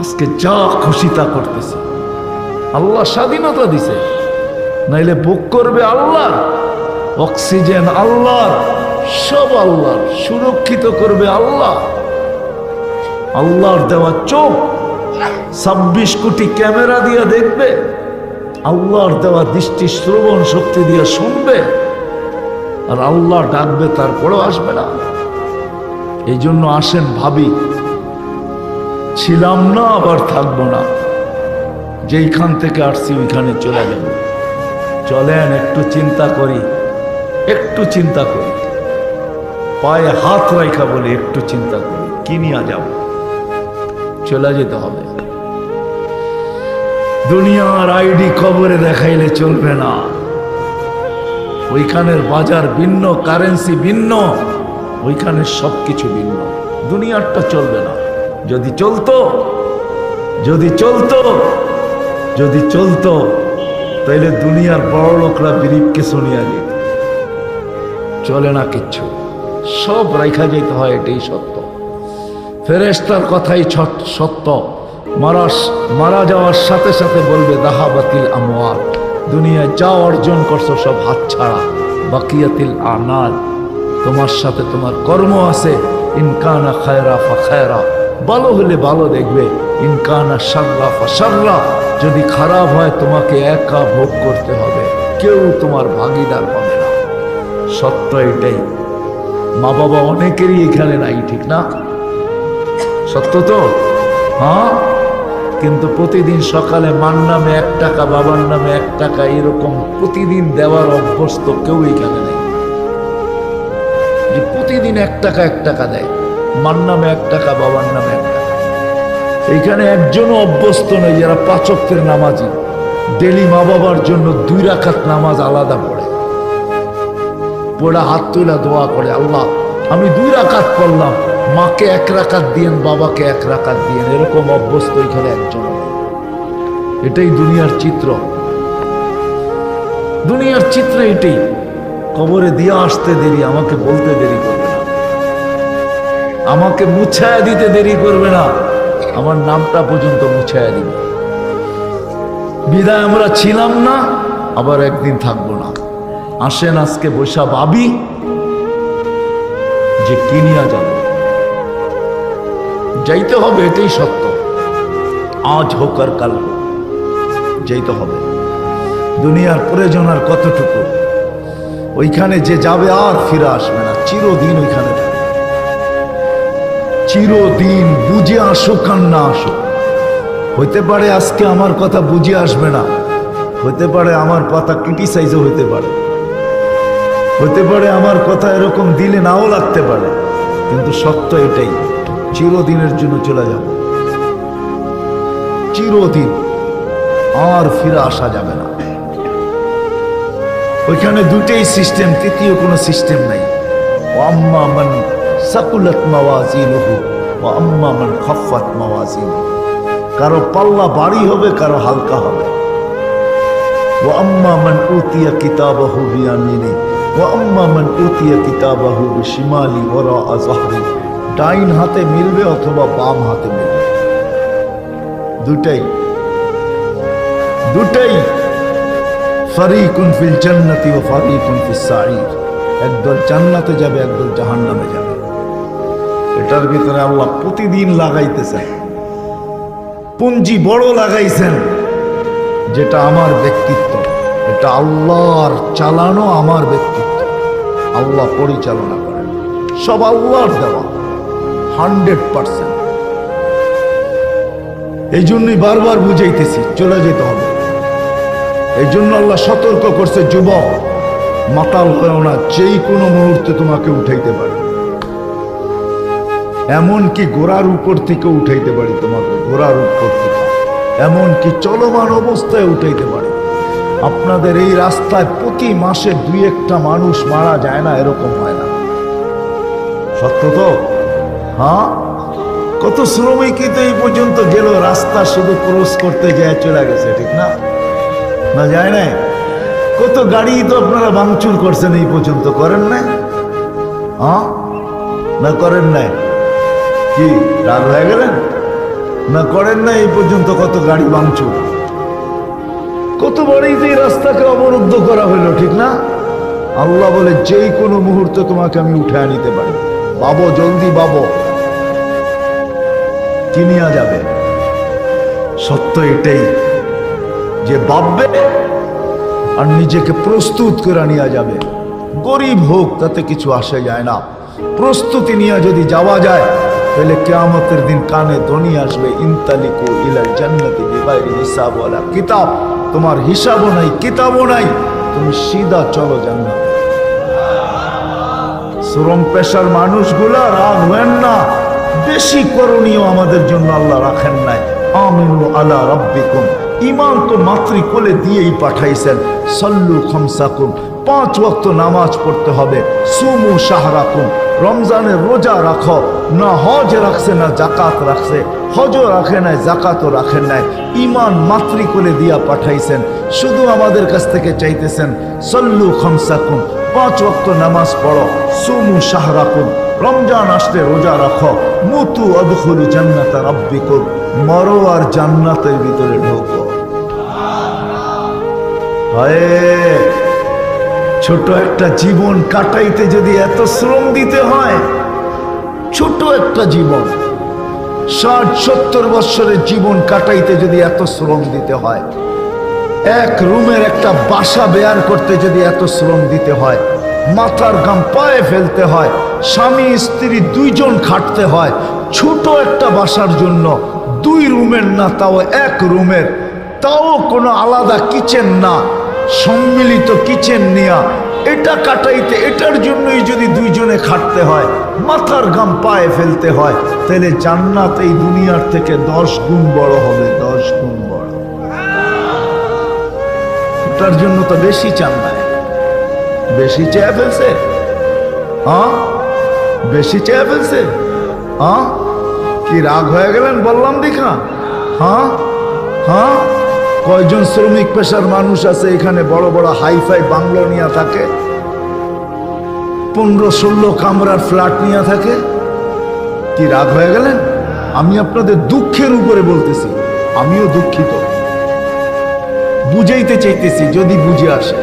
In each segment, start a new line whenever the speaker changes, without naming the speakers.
আজকে যা খুশি তা করতেছে। আল্লাহ স্বাধীনতা দিছে। নাইলে বুক করবে আল্লাহ, অক্সিজেন আল্লাহ, সব আল্লাহর সুরক্ষিত করবে আল্লাহ। আল্লাহর দেওয়া চোখ ছাব্বিশ কোটি ক্যামেরা দিয়ে দেখবে, আল্লাহর দেওয়া দৃষ্টি শ্রবণ শক্তি দিয়ে শুনবে, আর আল্লাহ ডাকবে, তারপরেও আসবে না। এই জন্য আসেন ভাবি। ছিলাম না, আবার থাকব না। যেইখান থেকে আসছি, ওইখানে চলে যাব চলেন, একটু চিন্তা করি, একটু চিন্তা করি। পায়ে হাত রাখা বলে একটু চিন্তা করি, কি নিয়ে যাব? চলে যেতে হবে। দুনিয়ার আইডি খবরে দেখাইলে চলবে না। ওইখানের বাজার ভিন্ন, কারেন্সি ভিন্ন, ওইখানের সব কিছু ভিন্ন। দুনিয়ারটা চলবে না। যদি চলতো যদি চলতো যদি চলতো, তাইলে দুনিয়ার বড় লোকরা বিরিপকে শুনিয়া যেত চলে না কিচ্ছু। সব রেখা যেতে হয়, এটাই সত্য। ফেরেস্তার কথাই সত্য। মারা মারা যাওয়ার সাথে সাথে বলবে দাহাবাতিল আমওয়াল দুনিয়ায় যা অর্জন করছ সব হাতছাড়া বাকিয়াতিল আনাল তোমার সাথে তোমার কর্ম আছে। ইনকানা খায়রা ফা খায়রা। ভালো হলে ভালো দেখবে। ইনকানা সাররা ফা সাররা যদি খারাপ হয় তোমাকে একা ভোগ করতে হবে। কেউ তোমার ভাগিদার পাবে না। সত্য এটাই। মা বাবা অনেকেরই এখানে নাই, ঠিক না? সত্য তো? হ্যাঁ? কিন্তু প্রতিদিন সকালে মার নামে এক টাকা, বাবার নামে এক টাকা, এরকম প্রতিদিন দেওয়ার অভ্যস্ত কেউ এখানে নেই। প্রতিদিন এক টাকা এক টাকা দেয়। মার নামে এক টাকা, বাবার নামে এক টাকা। এইখানে একজনও অভ্যস্ত নেই, যারা পাচকের নামাজি। ডেলি মা বাবার জন্য দুই রাখাত নামাজ আলাদা পড়ে। পড়া, হাত তুলা দোয়া করে, আল্লাহ, আমি দুই রাকাত পড়লাম। মাকে এক রাকাত দিয়েন, বাবাকে এক রাকাত দিয়েন। এরকম অভ্যস্ত এখানে একজন। এটাই দুনিয়ার চিত্র। দুনিয়ার চিত্র এটাই। কবরে দিয়ে আসতে দেরি, আমাকে বলতে দেরি করবে না আমাকে মুছায়া দিতে দেরি করবে না। আমার নামটা পর্যন্ত মুছায়া দিবে। বিদায় আমরা ছিলাম না, আবার একদিন থাকব না। আসেন আজকে বৈশা ভাবি, যে কিনিয়া যাব? যাইতে হবে, এটাই সত্য। আজ হোক আর কাল যাইতে হবে। দুনিয়ার প্রয়োজন আর কতটুকু? ওইখানে যে যাবে আর ফিরে আসবে না। চিরদিন ওইখানে থাকবে। চিরদিন বুঝে আসুক আর না আসুক হইতে পারে আজকে আমার কথা বুঝে আসবে না। হতে পারে আমার কথা ক্রিটিসাইজও হইতে পারে। হতে পারে আমার কথা এরকম দিলে নাও লাগতে পারে। কিন্তু সত্য এটাই, চিরদিনের জন্য চলে যাব চিরদিন আর ফিরে আসা যাবে না। ওইখানে দুটেই সিস্টেম তৃতীয় কোনো সিস্টেম নাই। আম্মা মান সাকুলাত মাওয়াজিনুহু ও আম্মা খাফাত মাওয়াজিনুহু। কারও পাল্লা বাড়ি হবে, কারও হালকা হবে। ও আম্মা মান উতিয়া কিতাবাহু বিয়ামিনি ও আম্মা উতিয়া কিতাবাহু বিশিমালি ওরা আজহরি ডাইন হাতে মিলবে অথবা বাম হাতে মিলবে। দুটাই দুটাই ফারিকুন ফিল জান্নাতি ও ফারিকুন ফিস সাঈর। একদল জান্নাতে যাবে, একদল জাহান্নামে যাবে। এটার ভিতরে আল্লাহ প্রতিদিন লাগাইতেছেন। পুঞ্জি বড় লাগাইছেন, যেটা আমার ব্যক্তিত্ব। এটা আল্লাহর চালানো আমার ব্যক্তিত্ব। আল্লাহ পরিচালনা করেন। সব আল্লাহর দেওয়া। Hundred percent. এই জন্যই বারবার বুঝাইতেছি, চলে যেতে হবে। এই জন্য আল্লাহ সতর্ক করছে, যুবক, মাতাল হয়েও না, যেই কোনো মুহূর্তে তোমাকে উঠাইতে পারে। এমন কি গোড়ার উপর থেকে উঠাইতে পারি তোমাকে গোড়ার উপর থেকে। এমন কি চলমান অবস্থায় উঠাইতে পারে। আপনাদের এই রাস্তায় প্রতি মাসে দুই একটা মানুষ মারা যায় না, এরকম হয় না। সত্য তো? হ্যাঁ? কত শ্রমিকই তো এই পর্যন্ত গেল, রাস্তা শুধু ক্রস করতে যায়, চলে গেছে, ঠিক না? না যায় না কত গাড়ি তো আপনারা ভাঙচুর করছেন এই পর্যন্ত, করেন না হ্যাঁ? না করেন নাই? কি, রাগ হয়ে গেলেন? না করেন না, এই পর্যন্ত কত গাড়ি ভাঙচুর। কত বাড়িতে রাস্তাকে অবরুদ্ধ করা হলো, ঠিক না? আল্লাহ বলে, যেই কোনো মুহূর্তে তোমাকে আমি উঠে নিতে পারি। বাবো, জলদি বাবো। কি নিয়ে যাবে? সত্য এটাই যে ভাববে আর নিজেকে প্রস্তুত করে নিয়ে যাবে। গরিব হোক, তাতে কিছু আসে যায় না। প্রস্তুতি নিয়ে যদি যাওয়া যায় তাহলে কেয়ামতের দিন কানে ধ্বনি আসবে, ইনতালিকু ইলাল জান্নাতি বিগাইরি হিসাব ওয়ালা কিতাব। তোমার হিসাবও নাই, কিতাবও নাই, তুমি সিধা চলো জান্নাত। শ্রম পেশার মানুষগুলা রাগ হবেন না, বেশি করণীয় আমাদের জন্য আল্লাহ রাখেন নাই। আমিনু আলা রব্বিকুম। ইমান তো মাতৃ কোলে দিয়েই পাঠাইছেন, সল্লু খমসাকুম। পাঁচ ওয়াক্ত নামাজ পড়তে হবে। সুমু শাহরাকুম রমজানের রোজা রাখো। না হজ রাখছে, না জাকাত রাখছে। হজও রাখে নাই জাকাতও রাখেন নাই। ইমান মাতৃ কোলে দিয়া পাঠাইছেন। শুধু আমাদের কাছ থেকে চাইতেছেন, সল্লু খমসাকুম পাঁচ ওয়াক্ত নামাজ পড়ো। সুমু শাহরাকুম রমজান আসলে রোজা রাখো। মুতু অদখুলু জান্নাতা রাব্বিকুম, মরো আর জান্নাতের ভিতরে ঢোকো। হায়! ছোট একটা জীবন কাটাইতে যদি এত শ্রম দিতে হয়, ছোট একটা জীবন, ষাট, সত্তর বৎসরের জীবন কাটাইতে যদি এত শ্রম দিতে হয়, এক রুমের একটা বাসা বেয়ার করতে যদি এত শ্রম দিতে হয়, মাথার গাম পায়ে ফেলতে হয়, স্বামী, স্ত্রী দুইজন খাটতে হয়, ছোট একটা বাসার জন্য দুই রুমের না, তাও এক রুমের, তাও কোনো আলাদা কিচেন না সম্মিলিত কিচেন নেয়া এটা কাটাইতে, এটার জন্যই যদি দুইজনে খাটতে হয়, মাথার গাম পায়ে ফেলতে হয়, তাহলে জান্নাত এই দুনিয়ার থেকে দশ গুণ বড় হবে, দশ গুণ বড়। ওটার জন্য তো বেশি চান বেশি চেয়ে ফেলছে? হ্যাঁ? বেশি চেয়ে ফেলছে? হ্যাঁ? কি রাগ হয়ে গেলেন বললাম দেখা? হ্যাঁ? হ্যাঁ? কয়জন শ্রমিক পেশার মানুষ আছে এখানে? বড় বড় হাইফাই বাংলো নিয়ে থাকে। পনেরো ষোলো কামরার ফ্ল্যাট নিয়ে থাকে। কি রাগ হয়ে গেলেন? আমি আপনাদের দুঃখের উপরে বলতেছি। আমিও দুঃখিত। বুঝাইতে চাইতেছি, যদি বুঝে আসে।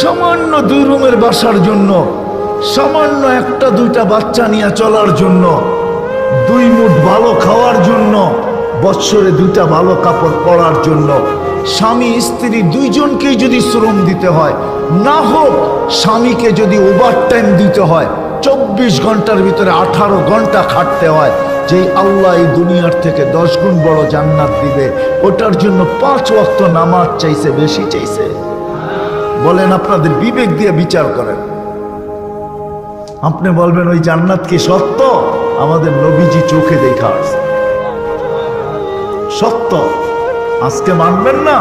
সামান্য দুই রুমের বাসার জন্য, সামান্য একটা দুইটা বাচ্চা নিয়ে চলার জন্য, দুই মুঠ ভালো খাওয়ার জন্য বৎসরে দুইটা ভালো কাপড় পরার জন্য স্বামী, স্ত্রী দুইজনকেই যদি শ্রম দিতে হয়, না হোক স্বামীকে যদি ওভার টাইম দিতে হয়, চব্বিশ ঘণ্টার ভিতরে আঠারো ঘণ্টা খাটতে হয় যে আল্লাহ এই দুনিয়ার থেকে দশ গুণ বড় জান্নাত দিবে, ওটার জন্য পাঁচ ওয়াক্ত নামাজ চাইছে, বেশি চাইছে। বলেন, আপনাদের বিবেক দিয়ে বিচার করেন। আপনি বলবেন, ওই জান্নাত কি সত্য? আমাদের নবীজি চোখে দেখা আসছে সত্য। আজকে মানবেন না,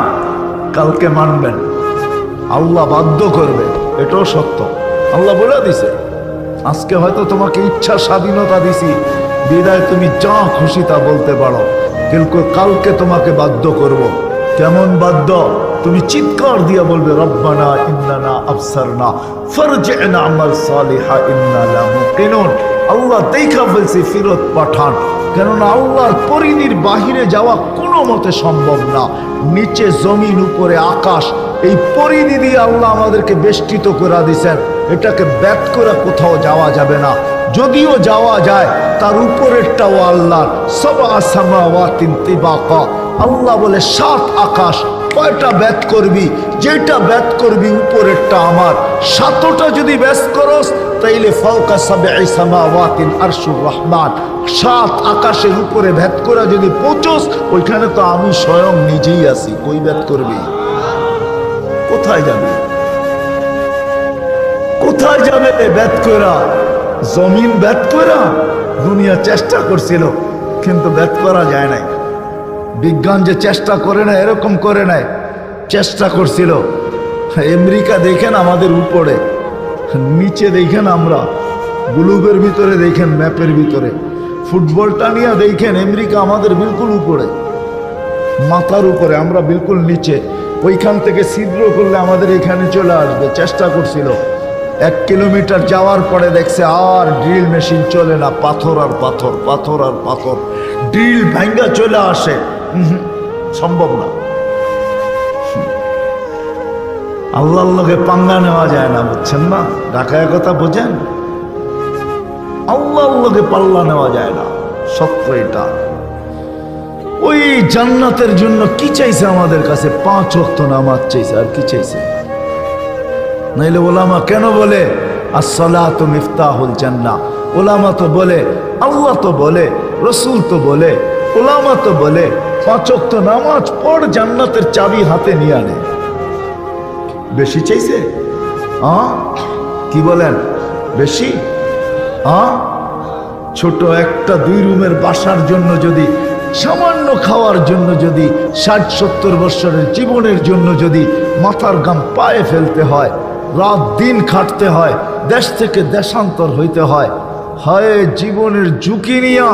কালকে মানবেন। আল্লাহ বাধ্য করবে, এটাও সত্য। আল্লাহ বলে দিছে, আজকে হয়তো তোমাকে ইচ্ছা স্বাধীনতা দিছি, বিদায় তুমি যা খুশি তা বলতে পারো, কিন্তু কালকে তোমাকে বাধ্য করব। কেমন বাধ্য? তুমি চিৎকার দিয়া বলবে, রব্বানা ইন্নানা আফসারনা ফারজি'না আমার সালিহা ইন্না লা মুকিনুন। আল্লাহ দেখা ফেলছে, ফিরত পাঠান। কেননা আল্লাহর পরিধির বাহিরে যাওয়া কোনো মতে সম্ভব না। নিচে জমিন, উপরে আকাশ। এই পরিধি দিয়ে আল্লাহ আমাদেরকে বেষ্টিত করে দিছেন এটাকে ব্যাত করে কোথাও যাওয়া যাবে না। যদিও যাওয়া যায়, তার উপরেরটাও আল্লাহ সব আসামা ওয়াতিন তিবাকা। আল্লাহ বলে, সাত আকাশ। কয়টা ব্যাত করবি? যেটা ব্যাত করবি, উপরেরটা আমার। সাতটা যদি ব্যাস করস, তাইলে ফাউকা সাবে সামাওয়াতিন আরশুর রহমান। সাত আকাশের উপরে ভেদ করা যদি পৌঁছস, ওইখানে তো আমি স্বয়ং নিজেই আছি। কই ব্যাত করবি? কোথায় যাবে? কোথায় যাবে ব্যাত করা জমিন ব্যাত করা দুনিয়া চেষ্টা করছিল, কিন্তু ব্যাত করা যায় নাই। বিজ্ঞান যে চেষ্টা করে না এরকম করে নাই চেষ্টা করছিল। আমেরিকা দেখেন আমাদের উপরে, নিচে দেখেন আমরা, গ্লুবের ভিতরে দেখেন, ম্যাপের ভিতরে। ফুটবলটা নিয়ে দেখেন, আমেরিকা আমাদের বিলকুল উপরে, মাথার উপরে, আমরা বিলকুল নিচে। ওইখান থেকে ছিদ্র করলে আমাদের এখানে চলে আসবে। চেষ্টা করছিল। এক কিলোমিটার যাওয়ার পরে দেখছে, আর ড্রিল মেশিন চলে না, পাথর আর পাথর পাথর আর পাথর। ড্রিল ভাঙ্গা চলে আসে। সম্ভব না। আল্লাহর লোকে পাঙ্গা নেওয়া যায় না, বুঝছেন না? ঢাকায় কথা বোঝেন? আল্লাহর লোকে পাল্লা নেওয়া যায় না, সত্য এটা। ওই জান্নাতের জন্য কি চাইছে আমাদের কাছে? পাঁচ অক্ত নামাজ চাইছে, আর কি চাইছে? নাইলে ওলামা কেন বলে, আসসালাতু মিফতাহুল জান্না ওলামা তো বলে, আল্লাহ তো বলে, রসুল তো বলে, ওলামা তো বলে পাঁচ অক্ত নামাজ পড়, জান্নাতের চাবি হাতে নিয়ে আনে। বেশি চাইছে? আ? কি বলেন? বেশি? আ? ছোট একটা দুই রুমের বাসার জন্য যদি, সামান্য খাওয়ার জন্য যদি, ষাট সত্তর বৎসরের জীবনের জন্য যদি মাথার গাম পায়ে ফেলতে হয়, রাত দিন খাটতে হয়, দেশ থেকে দেশান্তর হইতে হয় হয়, জীবনের ঝুঁকি নিয়া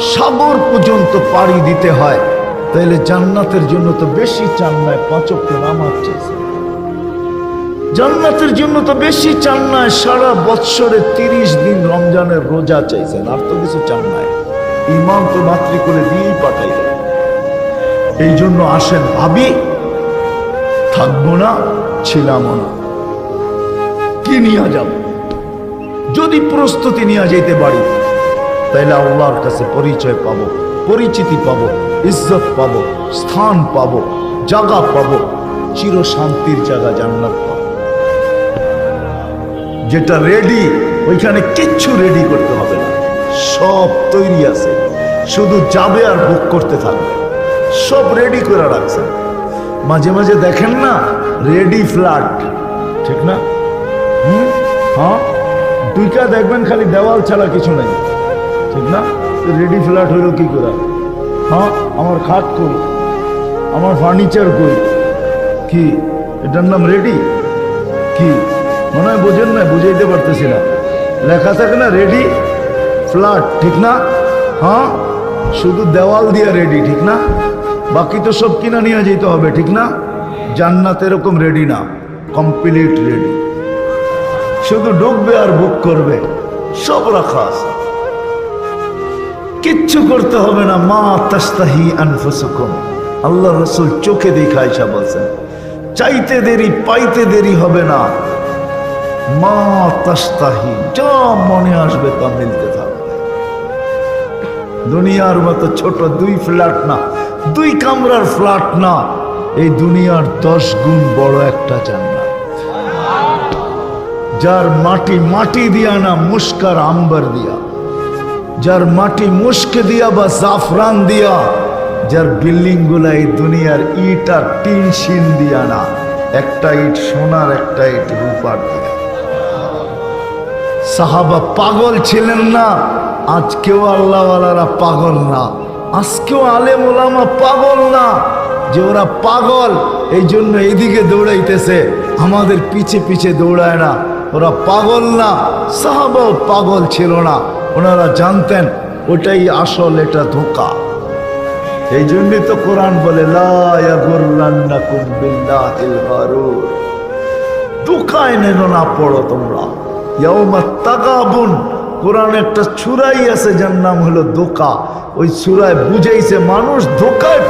সাগর পর্যন্ত পাড়ি দিতে হয়। তাইলে জান্নাতের জন্য তো বেশি চান নয় পাঁচক নামাজ চাইছে। জান্নাতের জন্য তো বেশি চান নাই, সারা বৎসরে তিরিশ দিন রমজানের রোজা চাইছেন, আর তো কিছু চান নাই। ইমান তো মাতৃ করে দিয়েই পাঠাই এই জন্য আসেন ভাবি, থাকব না ছিলাম না। কি নিয়ে যাব? যদি প্রস্তুতি নিয়ে যেতে পারি, তাইলে আল্লাহর কাছে পরিচয় পাবো, পরিচিতি পাবো। ইজ্জত পাবো, স্থান পাবো জায়গা পাবো চির শান্তির জায়গা জান্নাত পাবো। যেটা রেডি ওইখানে কিচ্ছু রেডি করতে হবে না। সব তৈরি আছে। শুধু যাবে আর বুক করতে থাকবে। সব রেডি করে রাখছে। মাঝে মাঝে দেখেন না রেডি ফ্ল্যাট ঠিক না? হুম? হ্যাঁ? দুইটা দেখবেন খালি দেওয়াল ছাড়া কিছু নেই। ঠিক না? রেডি ফ্ল্যাট হইল কি করে? হ্যাঁ আমার খাট কই? আমার ফার্নিচার কই? কি, এটার নাম রেডি কি, মনে হয় বোঝেন না বুঝাইতে পারতেছি না। লেখা থাকে না রেডি ফ্ল্যাট ঠিক না? হ্যাঁ শুধু দেওয়াল দিয়ে রেডি ঠিক না? বাকি তো সব কিনা নিয়ে যেতে হবে, ঠিক না? জান্নাত এরকম রেডি না কমপ্লিট রেডি শুধু ঢুকবে আর বুক করবে, সব রাখা আছে। কিচ্ছু করতে হবে না। মা তাস্তাহি আনফুসুকুম। আল্লাহ রসুল চোখে দেখা আইসা বলছেন, চাইতে দেরি, পাইতে দেরি হবে না। মা তাস্তাহি, যা মনে আসবে তা মিলতে থাকবে। দুনিয়ার মতো ছোট দুই ফ্ল্যাট না, দুই কামরার ফ্ল্যাট না, এই দুনিয়ার দশ গুণ বড় একটা জান্নাত। যার মাটি মাটি দিয়া না, মুস্কার আম্বার দিয়া। যার মাটি মুস্ক দিয়া বা জাফরান দিয়া, যার বিল্ডিংগুলা এই দুনিয়ার ইট আর টিন শিন দিয়া না, একটা ইট সোনার, একটা ইট রূপার দিয়া। সাহাবা পাগল ছিলেন না, আজকেও আল্লাহওয়ালারা পাগল না। আজকেও আলেম ওলামা পাগল না, যে ওরা পাগল, এই জন্য এদিকে দৌড়াইতেছে, আমাদের পিছে পিছে দৌড়ায় না। ওরা পাগল না, সাহাবাও পাগল ছিল না। ওনারা জানতেন ওটাই আসল, এটা ধোকা। এই জন্যই তো কোরআন বলে না, পড়ো তোমরা। একটা আছে যার নাম হলো ধোকা। ওই বুঝাইছে, মানুষ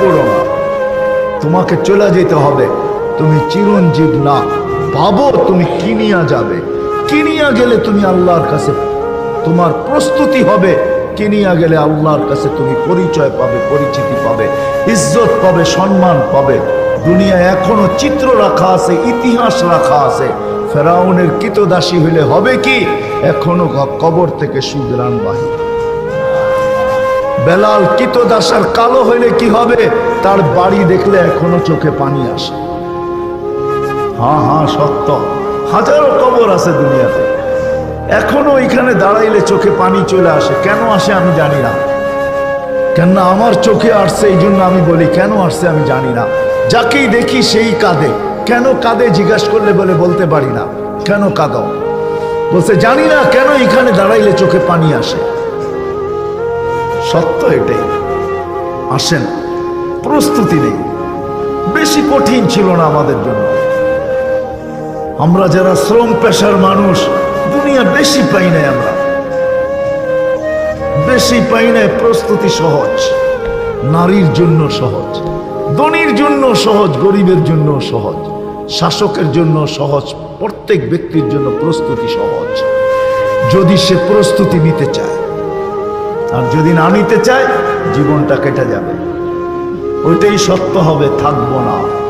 পড়ো তোমাকে চলে যেতে হবে। তুমি চিরঞ্জীব না। ভাবো তুমি কিনিয়া যাবে। কিনিয়া গেলে তুমি আল্লাহর কাছে তোমার প্রস্তুতি হবে। কিনিয়া গেলে আল্লাহর কাছে তুমি পরিচয় পাবে, পরিচিতি পাবে, ইজ্জত পাবে, সম্মান পাবে। দুনিয়ায় এখনও চিত্র রাখা আছে, ইতিহাস রাখা আছে। ফেরাউনের কিতদাসী হইলে হবে কি? এখনও কবর থেকে সুগ্রাণ বাহির। বেলাল কিতদাসার কালো হইলে কি হবে? তার বাড়ি দেখলে এখনও চোখে পানি আসে। হ্যাঁ হ্যাঁ সত্য। হাজারো কবর আছে দুনিয়াতে। এখনও এখানে দাঁড়াইলে চোখে পানি চলে আসে। কেন আসে আমি জানি না। কেননা আমার চোখে আসছে এই জন্য আমি বলি, কেন আসছে আমি জানি না। যাকেই দেখি সেই কাঁদে। কেন কাঁদে জিজ্ঞাসা করলে বলে, বলতে পারি না। কেন কাঁদো? বলছে, জানি না কেন এখানে দাঁড়াইলে চোখে পানি আসে। সত্য এটাই। আসেন। প্রস্তুতি নেই। বেশি কঠিন ছিল না আমাদের জন্য। আমরা যারা শ্রম পেশার মানুষ দুনিয়া বেশি পাই নাই আমরা। বেশি পাই নাই প্রস্তুতি সহজ, নারীর জন্য সহজ, ধনীর জন্য সহজ, গরিবের জন্য সহজ, শাসকের জন্য সহজ, প্রত্যেক ব্যক্তির জন্য প্রস্তুতি সহজ। যদি সে প্রস্তুতি নিতে চায়, আর যদি না নিতে চায়, জীবনটা কেটে যাবে। ওইটাই সত্য হবে, থাকব না।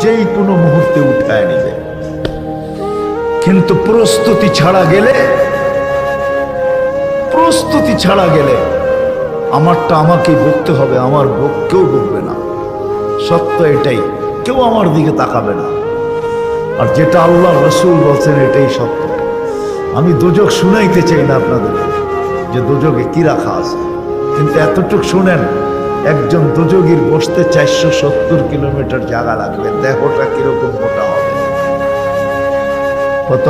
যেই কোনো মুহূর্তে উঠায় নিবে। কিন্তু প্রস্তুতি ছাড়া গেলে, প্রস্তুতি ছাড়া গেলে আমারটা আমাকেই বকতে হবে, আমার বক কেউ বকবে না। সত্য এটাই, কেউ আমার দিকে তাকাবে না। আর যেটা আল্লাহ রসুল বলছেন এটাই সত্য। আমি দোজক শুনাইতে চাই না আপনাদের, যে দোজকে কি রাখা আছে। কিন্তু এতটুক শুনেন, একজন দোজগীর বসতে চারশো সত্তর কিলোমিটার জায়গা লাগবে, দেহটা কীরকম মোটা হবে। কত?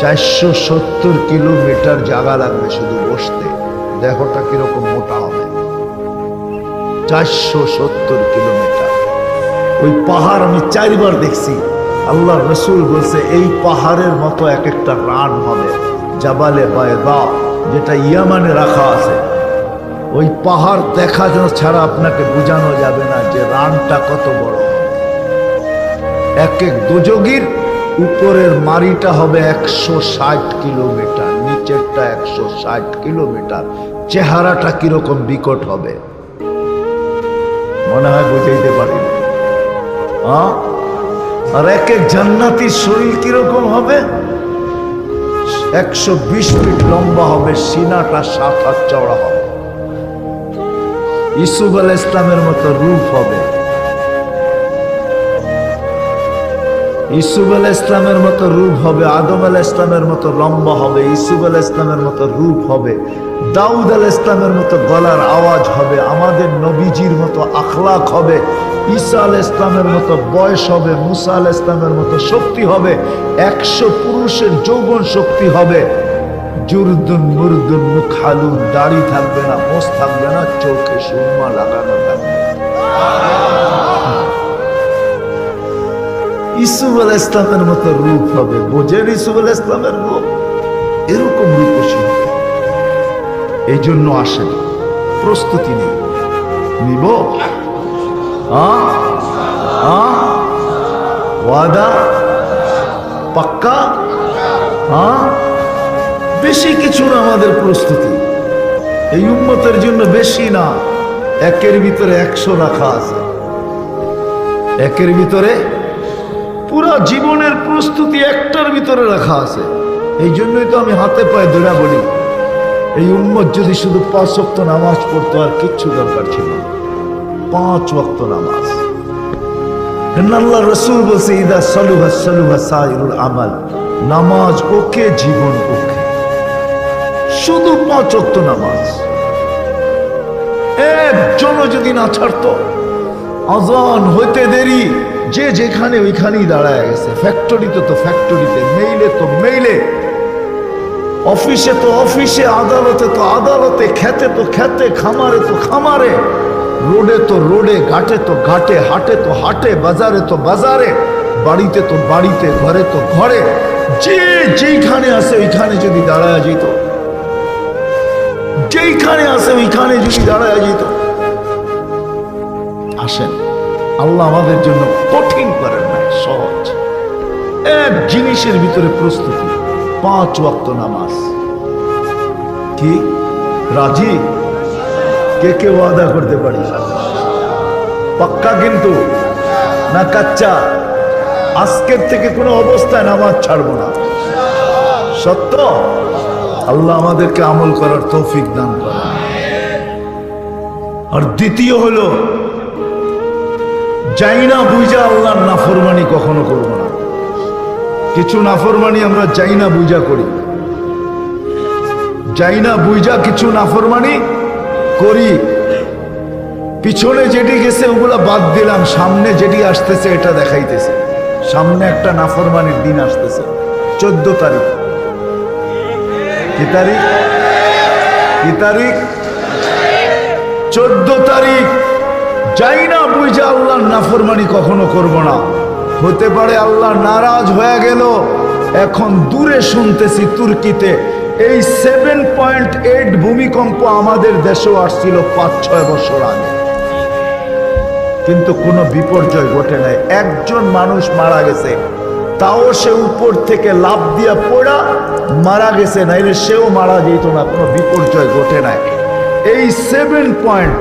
চারশো সত্তর কিলোমিটার জায়গা লাগবে শুধু বসতে। দেহটা কীরকম মোটা হবে? চারশো সত্তর কিলোমিটার। ওই পাহাড় আমি চারবার দেখছি। আল্লাহ রসুল বলছে, এই পাহাড়ের মতো এক একটা রান হবে, জাবালে বায়দা, যেটা ইয়ামানে রাখা আছে। ওই পাহাড় দেখা ছাড়া আপনাকে বোঝানো যাবে না যে রানটা কত বড় এক এক দুযোগীর উপরের মারিটা হবে একশো ষাট কিলোমিটার, নিচেরটা একশো ষাট কিলোমিটার। চেহারাটা কীরকম বিকট হবে? মনে হয় বুঝাইতে পারি? আর এক এক জান্নাতির শরীর কীরকম হবে? একশো বিশ ফিট লম্বা হবে, সিনাটা সাত হাত চওড়া হবে। ইসুফ আল ইসলামের মতো রূপ হবে। ইসুফ আল ইসলামের মতো রূপ হবে, আদম আল ইসলামের মতো লম্বা হবে, ইসুফ আল ইসলামের মতো রূপ হবে, দাউদ আল ইসলামের মতো গলার আওয়াজ হবে, আমাদের নবীজির মতো আখলাক হবে, ঈসা আল ইসলামের মতো বয়স হবে, মুসা আল ইসলামের মতো শক্তি হবে, একশো পুরুষের যৌবন শক্তি হবে, জুরদুন মুরদুন মুখালুন, দাড়ি থাকবে না, মোষ থাকবে না, চোখে সুরমা লাগানো থাকবে। ইসুফ আল ইসলামের মতো রূপ হবে। বোঝেন ইসুফ আল ইসলামের রূপ? এরকম রূপসী এই জন্য আসেন। প্রস্তুতি নেই নিব? ওয়াদা? পাক্কা? হ্যাঁ বেশি কিছু না আমাদের প্রস্তুতি। এই উন্মতের জন্য বেশি না। একের ভিতরে একশো রাখা আছে। একের ভিতরে পুরা জীবনের প্রস্তুতি একটার ভিতরে রাখা আছে। এই জন্যই তো আমি হাতে পায়ে ধরা বলি। এই উম্মত যদি শুধু পাঁচ ওয়াক্ত নামাজ পড়তো, আর কিচ্ছু দরকার ছিল পাঁচ ওয়াক্ত নামাজ। আল্লাহ রসুল বলছে, ইদা সাইরুল আমাল। নামাজ ওকে, জীবন ওকে। শুধু পাঁচ ওয়াক্ত নামাজ। একজনও যদি না ছাড়তো, আজান হইতে দেরি যে যেখানে ওইখানেই দাঁড়ায় গেছে। ফ্যাক্টরিতে তো ফ্যাক্টরিতে মেইলে তো মেইলে অফিসে তো অফিসে আদালতে তো আদালতে, খেতে তো খেতে, খামারে তো খামারে। রোডে তো রোডে, ঘাটে তো ঘাটে, হাটে তো হাটে, বাজারে তো বাজারে। বাড়িতে তো বাড়িতে, ঘরে তো ঘরে। যে যেইখানে আছে ওইখানে যদি দাঁড়ায় যেত। যেইখানে আছে ওইখানে যদি দাঁড়ায় যেত। আসেন। আল্লাহ আমাদের জন্য কঠিন করেন না সহজ। এক জিনিসের ভিতরে প্রস্তুতি, পাঁচ ওয়াক্ত নামাজ। কি? রাজি? কে কে ওয়াদা করতে পারি? পাক্কা কিন্তু? না কাচ্চা? আজকের থেকে কোনো অবস্থায় নামাজ ছাড়বো না। সত্য? আল্লাহ আমাদেরকে আমল করার তৌফিক দান করেন। আর দ্বিতীয় হলো যাই না বুঝা আল্লাহর নাফরমানি কখনো করব না। কিছু নাফরমানি আমরা যাই না বুঝা করি। যাই না বুঝা কিছু নাফরমানি করি। পিছনে যেটি গেছে ওগুলা বাদ দিলাম, সামনে যেটি আসতেছে এটা দেখাইতেছে। সামনে একটা নাফরমানির দিন আসতেছে। চোদ্দ তারিখ। কি তারিখ? কি তারিখ? চোদ্দ তারিখ। যাই না বুঝে আল্লাহর নাফরমানি কখনো করব না। হতে পারে আল্লাহ নারাজ হয়ে গেল, এখন দূরে শুনতেছি তুর্কিতে। এই সেভেন পয়েন্ট এইট ভূমিকম্প আমাদের দেশেও আসছিল পাঁচ, ছয় বছর আগে। কিন্তু কোনো বিপর্যয় ঘটে নাই। একজন মানুষ মারা গেছে, তাও সে উপর থেকে লাভ দিয়া পড়া মারা গেছে, নাইলে সেও মারা যেত না, কোনো বিপর্যয় ঘটে নাই। এই সেভেন পয়েন্ট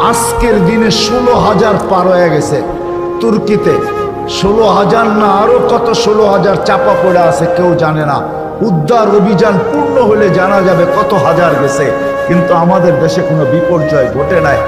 আজকের দিনে ষোলো হাজার পার হয়ে গেছে। তুর্কিতে ষোলো হাজার না, আরও কত ষোলো হাজার চাপা পড়ে আছে কেউ জানে না। উদ্ধার অভিযান পূর্ণ হলে জানা যাবে কত হাজার গেছে। কিন্তু আমাদের দেশে কোনো বিপর্যয় ঘটে নাই।